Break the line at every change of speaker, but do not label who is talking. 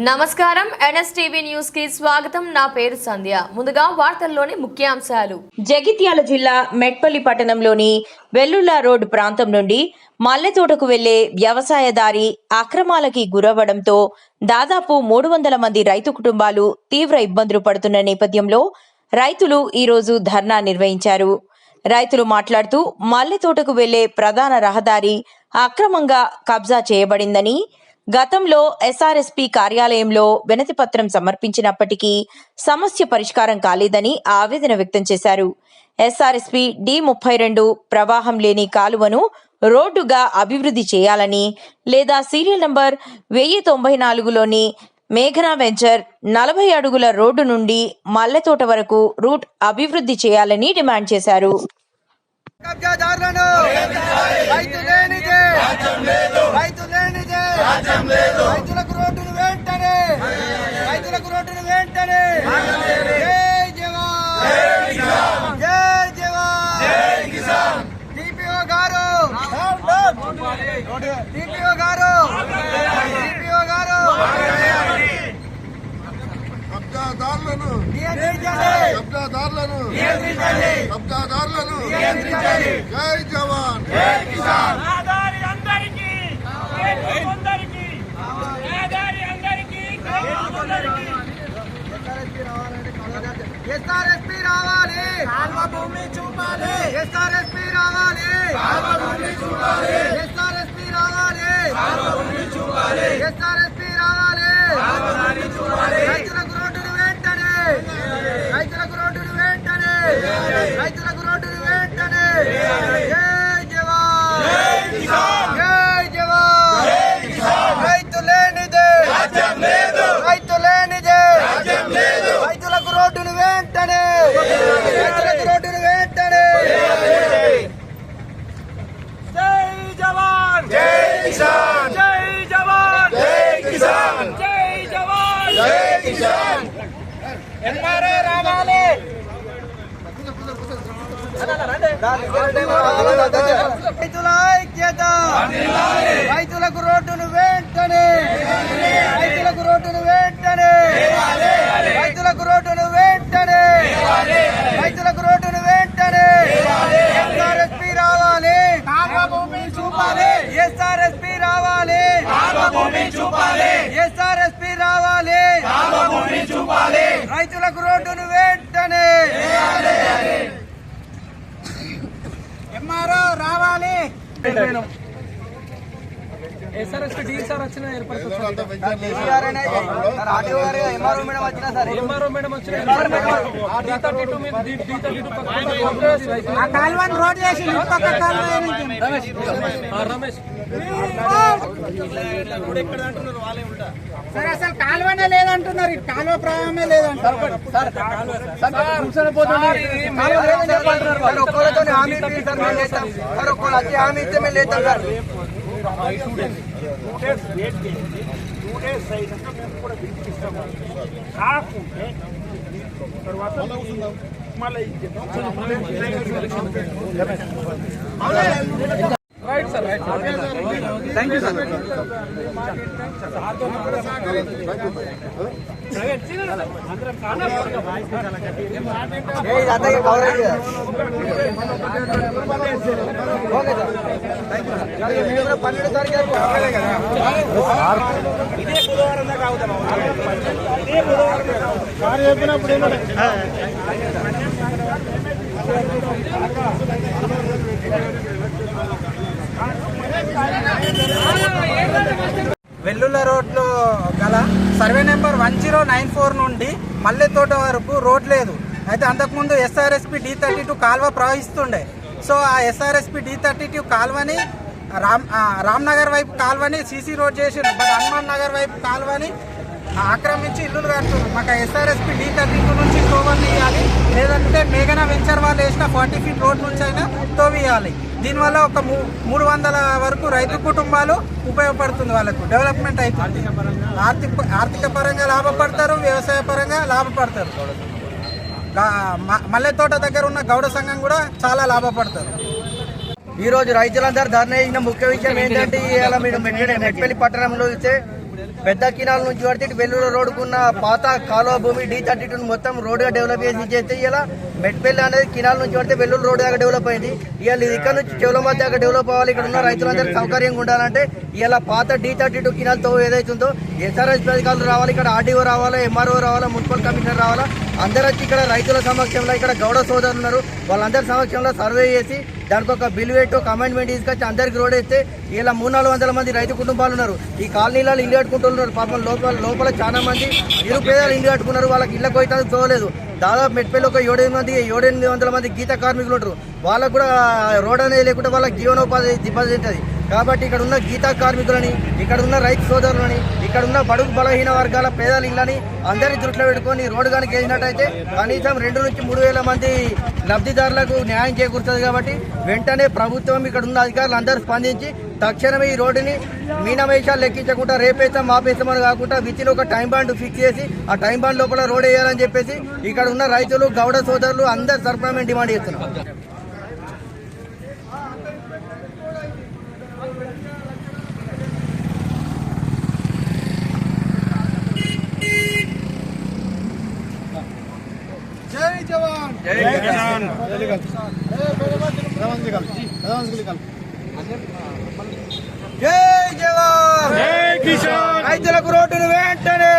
నమస్కారం. ఎన్ఎస్టీవీ న్యూస్కి స్వాగతం. నా పేరు సంధ్య. ముందుగా వార్తల్లోని ముఖ్యాంశాలు.
జగిత్యాల జిల్లా మెట్పల్లి పట్టణంలోని వెల్లుల్లా రోడ్ ప్రాంతం నుండి మల్లెతోటకు వెళ్ళే వ్యవసాయదారి అక్రమాలకి గురవ్వడంతో దాదాపు మూడు వందల మంది రైతు కుటుంబాలు తీవ్ర ఇబ్బందులు పడుతున్న నేపథ్యంలో రైతులు ఈరోజు ధర్నా నిర్వహించారు. రైతులు మాట్లాడుతూ మల్లెతోటకు వెళ్ళే ప్రధాన రహదారి అక్రమంగా కబ్జా చేయబడిందని గతంలో ఎస్ఆర్ఎస్పీ కార్యాలయంలో వినతి పత్రం సమర్పించినప్పటికీ సమస్య పరిష్కారం కాలేదని ఆవేదన వ్యక్తం చేశారు. ఎస్ఆర్ఎస్పీ డి ముప్పై రెండు ప్రవాహం లేని కాలువను రోడ్డుగా అభివృద్ధి చేయాలని లేదా సీరియల్ నంబర్ వెయ్యి తొంభై నాలుగులోని మేఘనా వెంచర్ నలభై అడుగుల రోడ్డు నుండి మల్లెతోట వరకు రూట్ అభివృద్ధి చేయాలని డిమాండ్ చేశారు
కబ్జాదారులను రైతు లేనిదే రైతు లేనిదే రైతులకు రోడ్డును వెంటనే రైతులకు రోడ్డును వెంటనే జై జవాన్ జై జవాన్ DPO garu DPO garu! DPO garu!
కబ్జాదారులను కబ్జాదారులను కబ్జాదారులను జై జవాన్!
రేపు కొందరికి
ఎస్ఆర్ఎస్పీ రావాలి భూమి చూపాలి ఎస్ఆర్ఎస్పీ రావాలి! భూమి చూపాలి! ఎస్ఆర్ఎస్పీ రావాలి! చూపాలి! ఎస్ఆర్ఎస్పీ రావాలి. భూమి చూపాలి రైతులకు రోడ్డును వెంటనే రైతులకు రోడ్డును వెంటనే రైతులకు రోడ్డును వెంటనే జై జవాన్. జై జవాన్. రైతు లేనిదే. రైతు లేనిదే. రైతులకు రోడ్డును వెంటనే రైతులకు రోడ్డును వెంటనే
జై జవాన్. జై కిసాన్ జై జవాన్ జై కిసాన్ జై జవాన్ జై కిసాన్ ఎంఆర్ఏ రావాలి
రైతుల ఐక్యత రైతులకు రోడ్డును వెంటనే రైతులకు రోడ్డును వెంటనే రైతులకు రోడ్డును వెంటనే రైతులకు రోడ్డును వెంటనే. ఎస్ఆర్ఎస్పీ రావాలి. చూపాలి ఎస్ఆర్ఎస్పీ రావాలి. చూపాలి ఎస్ఆర్ఎస్పీ రావాలి. చూపాలి రైతులకు రోడ్డును వెంటనే ఎంఆర్ఓ రావాలి
ఎస్ఆర్ఎస్పీ డీఎస్ఆర్ వచ్చిన
ఎంఆర్ఓ మేడం వచ్చినా సరే
రమేష్.
సరే అసలు కాలువనే లేదంటున్నారు కాలువ ప్రవాహమే లేదంటారు ఒక్కరితో హామీ సార్ మేము లేస్తాం సార్ ఒక్కరు వచ్చి హామీ ఇస్తే మేము లేస్తాం sir
right sir right
thank you sir. మీరు కూడా పన్నెండు
వెల్లుల్ల రోడ్లో గల survey number one zero nine four నుండి మల్లెతోట వరకు రోడ్ లేదు. అయితే అంతకుముందు ఎస్ఆర్ఎస్పి డి థర్టీ టూ కాల్వ ప్రవహిస్తుండే. సో ఆ ఎస్ఆర్ఎస్పి డి థర్టీ టూ కాల్వని రామ్ రామ్నగర్ వైపు కాల్వని సీసీ రోడ్ చేసిండు. బట్ హనుమాన్ నగర్ వైపు కాల్వని ఆక్రమించి ఇల్లులు కడుతున్నారు. మాకు ఎస్ఆర్ఎస్పీ డీ థర్టీ టూ నుంచి తోవని ఇవ్వాలి లేదంటే మేఘనా వెంచర్ వాళ్ళు వేసిన ఫార్టీ ఫీట్ రోడ్ నుంచి అయినా తోవియాలి. దీనివల్ల ఒక మూ- మూడు వందల వరకు రైతు కుటుంబాలు ఉపయోగపడుతుంది వాళ్ళకు. డెవలప్మెంట్ అవుతుంది. ఆర్థిక ఆర్థిక పరంగా లాభపడతారు వ్యవసాయ పరంగా లాభపడతారు. గా- మ- మల్లెతోట దగ్గర ఉన్న గౌడ సంఘం కూడా చాలా లాభపడతారు.
ఈ రోజు రైతులందరూ ధర్నా చేసిన ముఖ్య విషయం ఏంటంటే ఇవాళ మీరు మెట్పల్లి పట్టణంలో చూస్తే పెద్ద కినాల నుంచి పడితే వెల్లూరు రోడ్డుకున్న పాత కాలువ భూమి డి థర్టీ టూ మొత్తం రోడ్డుగా డెవలప్ చేసి చేస్తే ఇలా మెట్పల్లి అనేది కినాల నుంచి పడితే వెల్లూరు రోడ్ దాకా డెవలప్ అయింది. ఇవాళ ఇక్కడ నుంచి చెవులమద్ద దాకా డెవలప్ అవ్వాలి. ఇక్కడ ఉన్న రైతులందరూ సౌకర్యంగా ఉండాలంటే ఇలా పాత డి థర్టీ టూ కినాలతో ఏదైతుందో ఎస్ఆర్ఎస్ అధికారులు రావాలి. ఇక్కడ ఆర్డీఓ రావాలా ఎంఆర్ఓ రావాలా మున్సిపల్ కమిషనర్ రావాలా అందరూ వచ్చి ఇక్కడ రైతుల సమక్షంలో ఇక్కడ గౌడ సోదరులు ఉన్నారు. వాళ్ళందరి సమక్షంలో సర్వే చేసి దానికి ఒక బిల్ పెట్టు ఒక అమెండ్మెంట్ తీసుకొచ్చి అందరికి రోడ్ వేస్తే ఇలా మూడు నాలుగు వందల మంది రైతు కుటుంబాలు ఉన్నారు. ఈ కాలనీలలో ఇల్లు కట్టుకుంటున్నారు పాపం లోపల లోపల చాలా మంది నిరుపేదలు ఇల్లు కట్టుకున్నారు. వాళ్ళకి ఇళ్ళకు పోయితే చూడలేదు. దాదాపు మెట్పల్లి ఒక ఏడెనిమిది మంది ఏడెనిమిది వందల మంది గీత కార్మికులు ఉంటారు వాళ్ళకు కూడా రోడ్ అనేది లేకుంటే వాళ్ళకి జీవనోపాధి ఇబ్బంది కాబట్టి ఇక్కడ ఉన్న గీతా కార్మికులని ఇక్కడ ఉన్న రైతు సోదరులని ఇక్కడ ఉన్న బడుగు బలహీన వర్గాల పేదల ఇళ్ళని అందరినీ దృష్టిలో పెట్టుకొని రోడ్డు కనుక వేసినట్టయితే కనీసం రెండు నుంచి మూడు వేల మంది లబ్ధిదారులకు న్యాయం చేకూరుతుంది కాబట్టి వెంటనే ప్రభుత్వం ఇక్కడ ఉన్న అధికారులు అందరూ స్పందించి తక్షణమే ఈ రోడ్డుని మీనమేషాలు లెక్కించకుండా రేపేస్తాం మాపేస్తామని కాకుండా వితిన్ ఒక టైం బాండ్ ఫిక్స్ చేసి ఆ టైం బాండ్ లోపల రోడ్ వేయాలని చెప్పేసి ఇక్కడ ఉన్న రైతులు గౌడ సోదరులు అందరు తరఫున మేము డిమాండ్ చేస్తున్నాం
జై జవాన్
జై జవాన్. రైతులకు రోడ్డును వెంటనే.